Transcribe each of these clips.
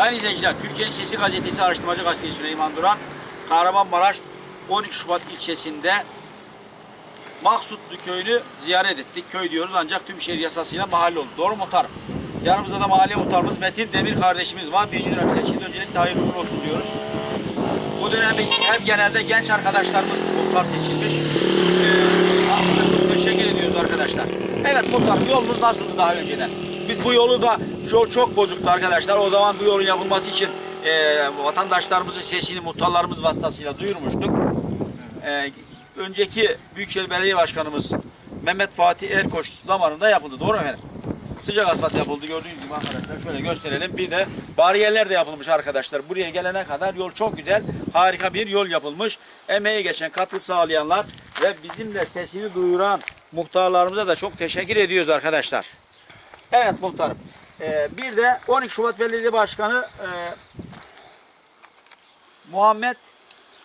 Sayın izleyiciler, Türkiye'nin Sesi Gazetesi Araştırmacı Gazetesi Süleyman Duran, Kahramanmaraş 13 Şubat ilçesinde Maksutlu köyünü ziyaret ettik. Köy diyoruz ancak tüm şehir yasasıyla mahalle oldu. Doğru mu muhtarım? Yanımızda da mahalle muhtarımız Metin Demir kardeşimiz var. Birinci dönem seçildi. Öncelikle hayırlı uğurlu olsun diyoruz. Bu dönem hep genelde genç arkadaşlarımız muhtar seçilmiş. Ee, teşekkür ediyoruz arkadaşlar. Evet muhtarım yolumuz nasıldı daha önceden? Biz bu yolu da çok, çok bozuktu arkadaşlar. O zaman bu yolun yapılması için e, vatandaşlarımızın sesini muhtarlarımız vasıtasıyla duyurmuştuk. Ee, önceki Büyükşehir Belediye Başkanımız Mehmet Fatih Erkoç zamanında yapıldı. Doğru mu efendim? Sıcak asfalt yapıldı gördüğünüz gibi arkadaşlar. Şöyle gösterelim. Bir de bariyerler de yapılmış arkadaşlar. Buraya gelene kadar yol çok güzel. Harika bir yol yapılmış. Emeği geçen katkı sağlayanlar ve bizim de sesini duyuran muhtarlarımıza da çok teşekkür ediyoruz arkadaşlar. Evet muhtarım. Ee, bir de 12 Şubat Belediye Başkanı e, Muhammed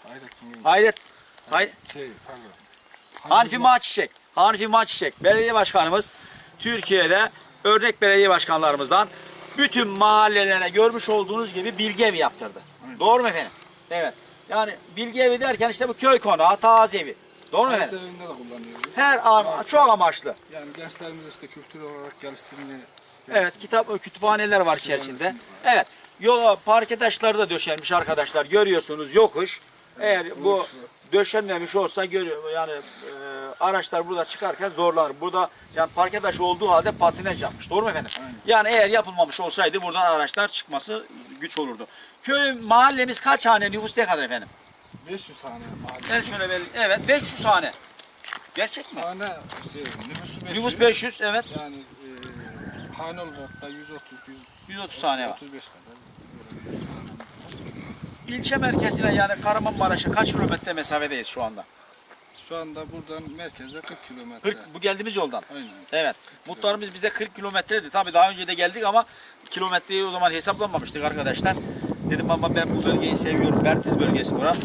Hayrettin. Hayret Hay, Şey, pardon. Hanifi Maççiçek. Hanifi Maççiçek. Belediye başkanımız Türkiye'de örnek belediye başkanlarımızdan bütün mahallelere görmüş olduğunuz gibi bilgi evi yaptırdı. Doğru mu efendim? Evet. Yani bilgi evi derken işte bu köy konağı, taze evi. Doğru mu Her efendim? evinde de kullanıyoruz. Her ama çok amaçlı. Yani gençlerimiz işte kültür olarak geliştirmeyi Evet, kitap kütüphaneler var içerisinde. Evet. Yola parke taşları da döşenmiş arkadaşlar. Görüyorsunuz yokuş. Eğer bu döşenmemiş olsa görüyor yani e, araçlar burada çıkarken zorlanır. Burada yani parke taşı olduğu halde patinaj yapmış. Doğru mu efendim? Yani eğer yapılmamış olsaydı buradan araçlar çıkması güç olurdu. Köy mahallemiz kaç hane nüfus ne kadar efendim? 500 tane mahalle. Ben şöyle belli. Evet 500 hane. Gerçek mi? Tane şey, nüfusu 500. Nüfus 500 evet. Yani e, hane olarak da 130, 100, 130 tane var. 35 kadar. İlçe merkezine yani Kahramanmaraş'a kaç kilometre mesafedeyiz şu anda? Şu anda buradan merkeze 40 kilometre. 40 bu geldiğimiz yoldan. Aynen. Evet. Muhtarımız bize 40 kilometredi. Tabii daha önce de geldik ama kilometreyi o zaman hesaplanmamıştık arkadaşlar. Dedim ama ben bu bölgeyi seviyorum. Bertiz bölgesi bura.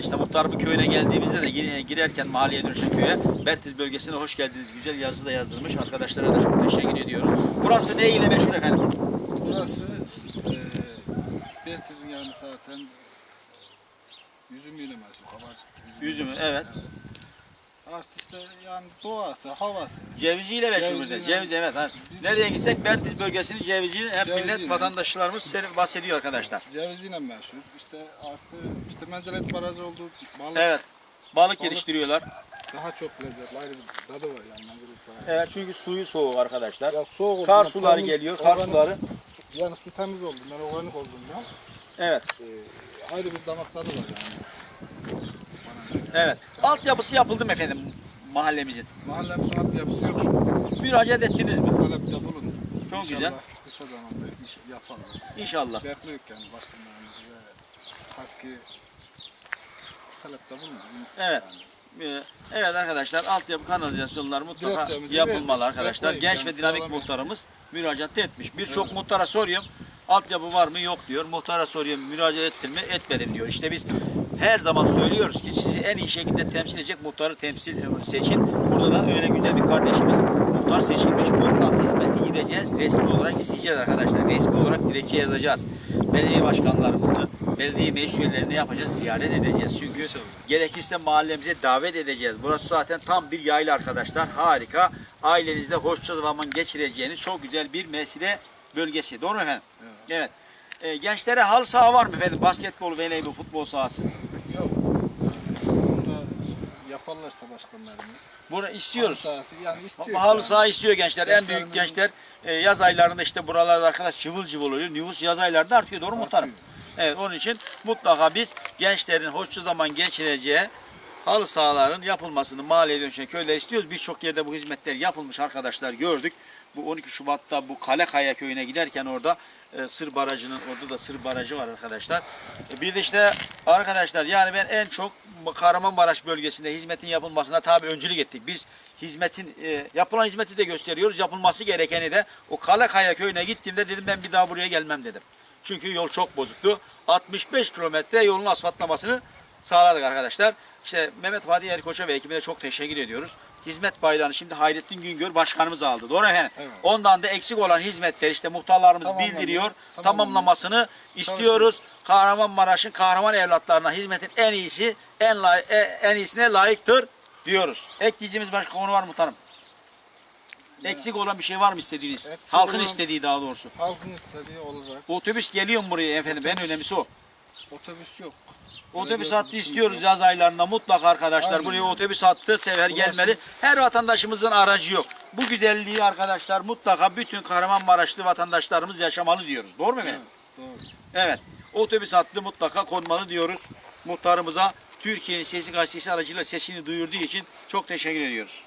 İşte muhtarımın köyüne geldiğimizde de girerken mahalleye dönüşen köye Bertiz bölgesine hoş geldiniz. Güzel yazı da yazdırmış. Arkadaşlara da çok teşekkür ediyoruz. Burası ne ile meşhur efendim? Burası e, Bertiz'in yani zaten yüzümüyle meşhur. Kabarcık. Üzümü evet. Artı işte yani doğası, havası. Ceviziyle meşhur bize. Ceviz evet. Ha. Nereye gitsek Bertiz bölgesinin cevizini hep millet Ceviziyle. vatandaşlarımız seri- bahsediyor arkadaşlar. Ceviziyle meşhur. İşte artı işte menzelet barajı oldu. Balık Evet. Balık geliştiriyorlar. daha çok lezzetli. Ayrı bir tadı var yani menzelet barajı. Evet çünkü suyu soğuk arkadaşlar. Ya soğuk olduğundan, Kar suları temiz, geliyor. Kar organik- suları. Yani su temiz oldu. Ben organik olduğundan Evet. e, ayrı bir damak tadı var yani. Evet. Altyapısı yapıldı mı efendim mahallemizin? Mahallemizin altyapısı yok şu an. Müracaat ettiniz mi? Talepte bulun. Çok İnşallah güzel. kısa zamanda iş yapalım. İnşallah. Bekliyoruz yani başkanlarımızı ve kaski talepte bulun. Evet. Ee, Evet arkadaşlar altyapı kanalizasyonlar mutlaka yapılmalı arkadaşlar. Genç ve yani dinamik muhtarımız müracaat etmiş. Birçok muhtara soruyorum. Altyapı var mı? Yok diyor. Muhtara soruyorum. Müracaat ettin mi? Etmedim diyor. İşte biz her zaman söylüyoruz ki sizi en iyi şekilde temsil edecek muhtarı temsil e, seçin. Burada da öyle güzel bir kardeşimiz muhtar seçilmiş. Mutlak hizmeti gideceğiz. Resmi olarak isteyeceğiz arkadaşlar. Resmi olarak dilekçe yazacağız. Belediye başkanlarımızı, belediye meclis üyelerini yapacağız. Ziyaret edeceğiz. Çünkü gerekirse mahallemize davet edeceğiz. Burası zaten tam bir yayla arkadaşlar. Harika. Ailenizle hoşça zaman geçireceğiniz çok güzel bir mesire bölgesi. Doğru mu efendim? Evet. Evet. Ee, gençlere halı saha var mı efendim? Basketbol, voleybol, futbol sahası. Yok. Yaparlarsa başkanlarımız. Bunu istiyoruz. Halı sahası yani istiyor. Halı yani. saha istiyor gençler. En büyük gençler e, yaz aylarında işte buralarda arkadaş cıvıl cıvıl oluyor. Nüfus yaz aylarında artıyor. Doğru mu muhtarım? Evet onun için mutlaka biz gençlerin hoşça zaman geçireceği halı sahaların yapılmasını mahalleye dönüşen köyler istiyoruz. Birçok yerde bu hizmetler yapılmış arkadaşlar gördük. Bu 12 Şubat'ta bu Kalekaya köyüne giderken orada e, Sır Barajı'nın orada da Sır Barajı var arkadaşlar. E, bir de işte arkadaşlar yani ben en çok Kahramanmaraş bölgesinde hizmetin yapılmasına tabi öncülük ettik. Biz hizmetin e, yapılan hizmeti de gösteriyoruz. Yapılması gerekeni de o Kalekaya köyüne gittiğimde dedim ben bir daha buraya gelmem dedim. Çünkü yol çok bozuktu. 65 kilometre yolun asfaltlamasını sağladık arkadaşlar. İşte Mehmet Fatih Erkoç'a ve ekibine çok teşekkür ediyoruz. Hizmet bayrağını şimdi Hayrettin Güngör başkanımız aldı. Doğru efendim? Evet. Ondan da eksik olan hizmetleri işte muhtarlarımız Tamamlandı. bildiriyor. Tamamlandı. Tamamlamasını istiyoruz. Kahramanmaraş'ın kahraman evlatlarına hizmetin en iyisi, en lay- e- en iyisine layıktır diyoruz. Ekleyeceğimiz başka konu var mı muhtarım? Eksik olan bir şey var mı istediğiniz? Eksik Halkın olan- istediği daha doğrusu. Halkın istediği olarak Otobüs geliyor mu buraya efendim? En Otobüs- önemlisi o. otobüs yok. Otobüs hattı istiyoruz yaz aylarında mutlaka arkadaşlar. Aynen. Buraya otobüs hattı Ulaşım- gelmeli. Her vatandaşımızın aracı yok. Bu güzelliği arkadaşlar mutlaka bütün Kahramanmaraşlı vatandaşlarımız yaşamalı diyoruz. Doğru mu efendim? Evet, doğru. Evet. Otobüs hattı mutlaka konmalı diyoruz. Muhtarımıza Türkiye'nin Sesi Gazetesi aracıyla sesini duyurduğu için çok teşekkür ediyoruz.